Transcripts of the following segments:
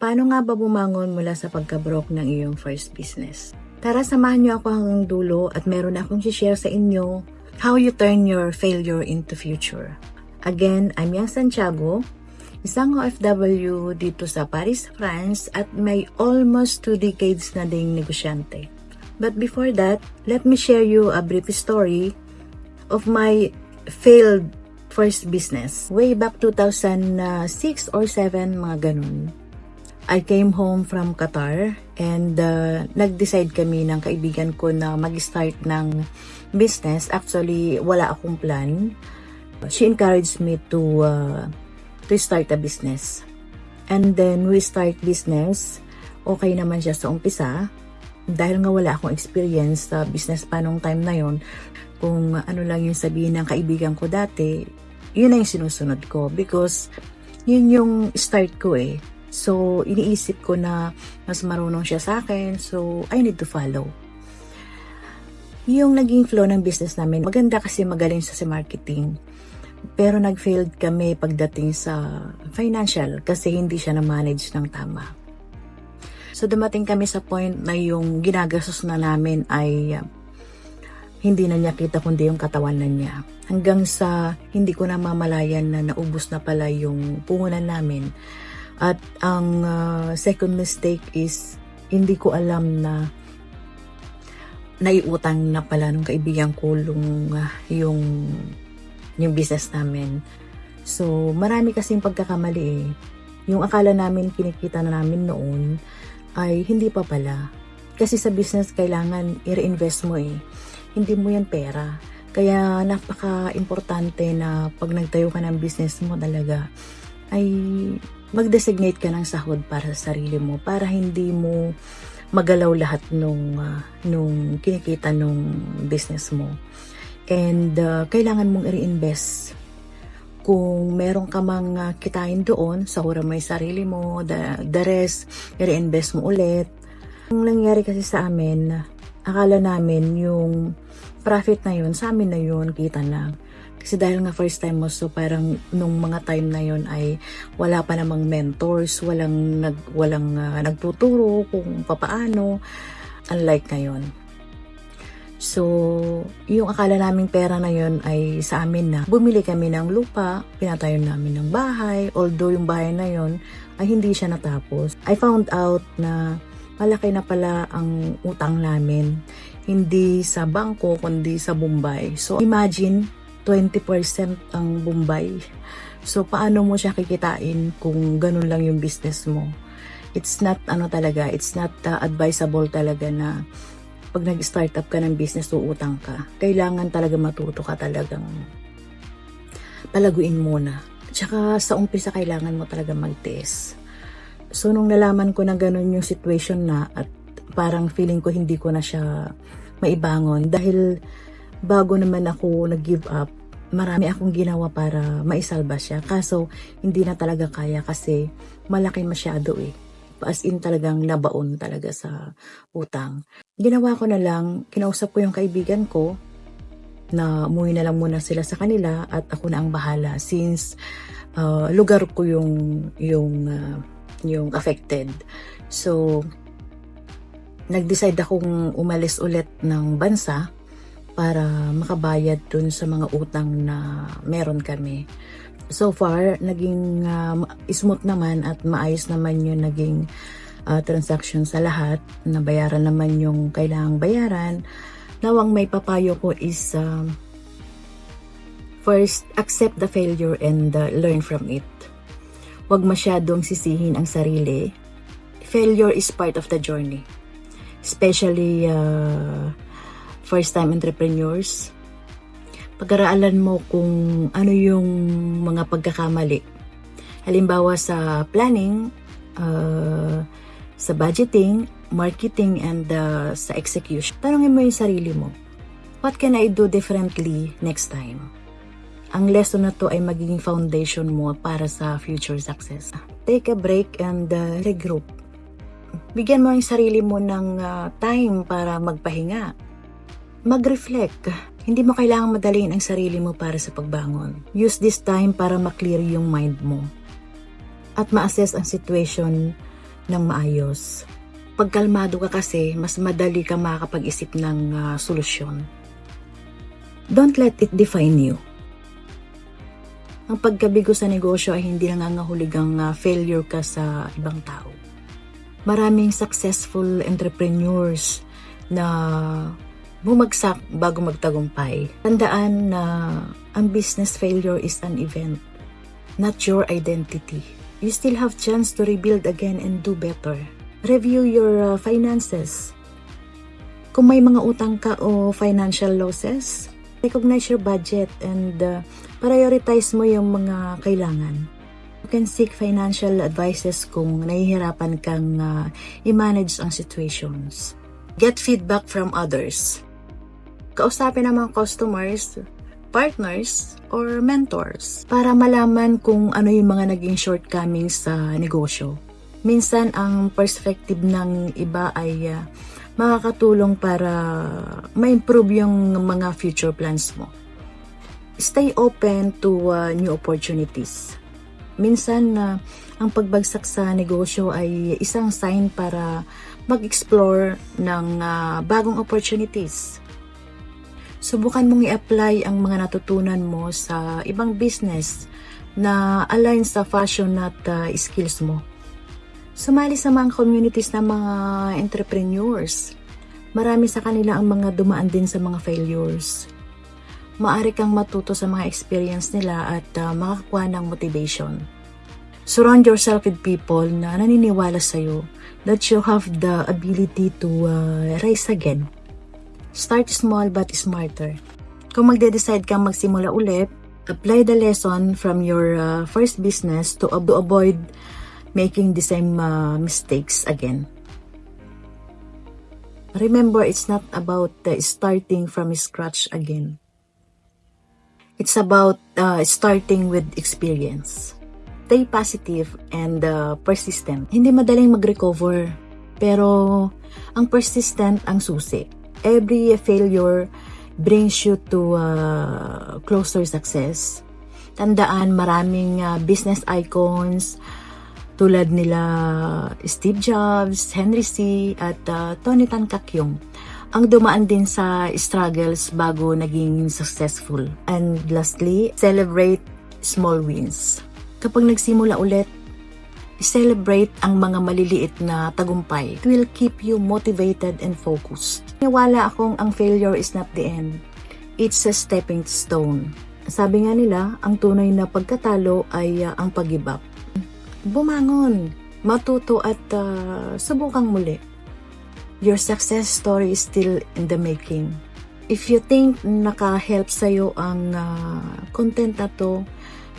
Paano nga ba bumangon mula sa pagkabrok ng iyong first business? Tara, samahan niyo ako hanggang dulo at meron akong share sa inyo how you turn your failure into future. Again, I'm Yang Santiago, isang OFW dito sa Paris, France at may almost two decades na ding negosyante. But before that, let me share you a brief story of my failed first business. Way back 2006 or 7, mga ganun. I came home from Qatar and uh, nag-decide kami ng kaibigan ko na mag-start ng business. Actually, wala akong plan. She encouraged me to uh, to start a business. And then we start business. Okay naman siya sa umpisa. Dahil nga wala akong experience sa business pa nung time na yon, kung ano lang yung sabihin ng kaibigan ko dati, yun na yung sinusunod ko because yun yung start ko eh. So, iniisip ko na mas marunong siya sa akin, so I need to follow. Yung naging flow ng business namin, maganda kasi magaling sa si marketing. Pero nag-failed kami pagdating sa financial kasi hindi siya na-manage ng tama. So dumating kami sa point na yung ginagastos na namin ay uh, hindi na niya kita kundi yung katawan na niya. Hanggang sa hindi ko na mamalayan na naubos na pala yung puhunan namin at ang uh, second mistake is hindi ko alam na naiutang na pala nung kaibigan ko yung, uh, yung, yung business namin. So, marami kasing pagkakamali eh. Yung akala namin kinikita na namin noon ay hindi pa pala. Kasi sa business kailangan i-reinvest mo eh. Hindi mo yan pera. Kaya napaka-importante na pag nagtayo ka ng business mo talaga ay mag-designate ka ng sahod para sa sarili mo para hindi mo magalaw lahat nung uh, nung kinikita nung business mo. And uh, kailangan mong i-reinvest. Kung meron ka mang uh, kitain doon, sahura mo yung sarili mo, the, the rest, i-reinvest mo ulit. Ang nangyari kasi sa amin, akala namin yung profit na yun, sa amin na yun, kita na. Kasi dahil nga first time mo, so parang nung mga time na yon ay wala pa namang mentors, walang, nag, walang uh, nagtuturo kung papaano, unlike ngayon. So, yung akala naming pera na yon ay sa amin na. Bumili kami ng lupa, pinatayo namin ng bahay, although yung bahay na yon ay hindi siya natapos. I found out na malaki na pala ang utang namin. Hindi sa bangko, kundi sa Bombay. So, imagine, 20% ang Bombay. So, paano mo siya kikitain kung ganun lang yung business mo? It's not, ano talaga, it's not uh, advisable talaga na pag nag-start up ka ng business, uutang ka. Kailangan talaga matuto ka talagang palaguin muna. Tsaka sa umpisa, kailangan mo talaga magtiis. So, nung nalaman ko na ganun yung situation na at parang feeling ko hindi ko na siya maibangon dahil bago naman ako nag-give up, marami akong ginawa para maisalba siya. Kaso, hindi na talaga kaya kasi malaki masyado eh. As in talagang nabaon talaga sa utang. Ginawa ko na lang, kinausap ko yung kaibigan ko na umuwi na lang muna sila sa kanila at ako na ang bahala since uh, lugar ko yung yung uh, yung affected. So nag-decide akong umalis ulit ng bansa para makabayad dun sa mga utang na meron kami. So far, naging uh, smooth naman at maayos naman yung naging uh, transaction sa lahat. Nabayaran naman yung kailangang bayaran. Nawang may papayo ko is uh, first, accept the failure and uh, learn from it. Huwag masyadong sisihin ang sarili. Failure is part of the journey. Especially uh, first-time entrepreneurs, pag-aralan mo kung ano yung mga pagkakamali. Halimbawa sa planning, uh, sa budgeting, marketing, and uh, sa execution. Tanungin mo yung sarili mo, what can I do differently next time? Ang lesson na to ay magiging foundation mo para sa future success. Take a break and uh, regroup. Bigyan mo ang sarili mo ng uh, time para magpahinga Mag-reflect. Hindi mo kailangang madalhin ang sarili mo para sa pagbangon. Use this time para maklear yung mind mo. At ma-assess ang situation ng maayos. Pag kalmado ka kasi, mas madali ka makakapag-isip ng ah, solusyon. Don't let it define you. Ang pagkabigo sa negosyo ay hindi nangangahuligang ah, failure ka sa ibang tao. Maraming successful entrepreneurs na bumagsak bago magtagumpay. Tandaan na ang business failure is an event, not your identity. You still have chance to rebuild again and do better. Review your uh, finances. Kung may mga utang ka o financial losses, recognize your budget and uh, prioritize mo yung mga kailangan. You can seek financial advices kung nahihirapan kang uh, i-manage ang situations. Get feedback from others. Kausapin ang mga customers, partners, or mentors para malaman kung ano yung mga naging shortcomings sa negosyo. Minsan, ang perspective ng iba ay uh, makakatulong para ma-improve yung mga future plans mo. Stay open to uh, new opportunities. Minsan, uh, ang pagbagsak sa negosyo ay isang sign para mag-explore ng uh, bagong opportunities. Subukan mong i-apply ang mga natutunan mo sa ibang business na align sa fashion at uh, skills mo. Sumali sa mga communities ng mga entrepreneurs. Marami sa kanila ang mga dumaan din sa mga failures. Maari kang matuto sa mga experience nila at uh, makakuha ng motivation. Surround yourself with people na naniniwala sa'yo that you have the ability to uh, rise again. Start small but smarter. Kung magde-decide kang magsimula ulit, apply the lesson from your uh, first business to, ab- avoid making the same uh, mistakes again. Remember, it's not about uh, starting from scratch again. It's about uh, starting with experience. Stay positive and uh, persistent. Hindi madaling mag-recover, pero ang persistent ang susi. Every failure brings you to uh, closer success. Tandaan, maraming uh, business icons, tulad nila Steve Jobs, Henry C. at uh, Tony Tan Kakyong ang dumaan din sa struggles bago naging successful. And lastly, celebrate small wins. Kapag nagsimula ulit, celebrate ang mga maliliit na tagumpay. It will keep you motivated and focused. Niwala akong ang failure is not the end. It's a stepping stone. Sabi nga nila, ang tunay na pagkatalo ay uh, ang pag-give up bumangon, matuto at uh, subukang muli. Your success story is still in the making. If you think naka-help sa'yo ang uh, content na to,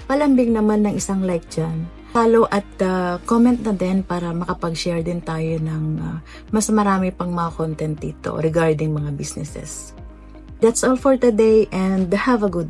palambing naman ng isang like dyan. Follow at uh, comment na din para makapag-share din tayo ng uh, mas marami pang mga content dito regarding mga businesses. That's all for today and have a good day.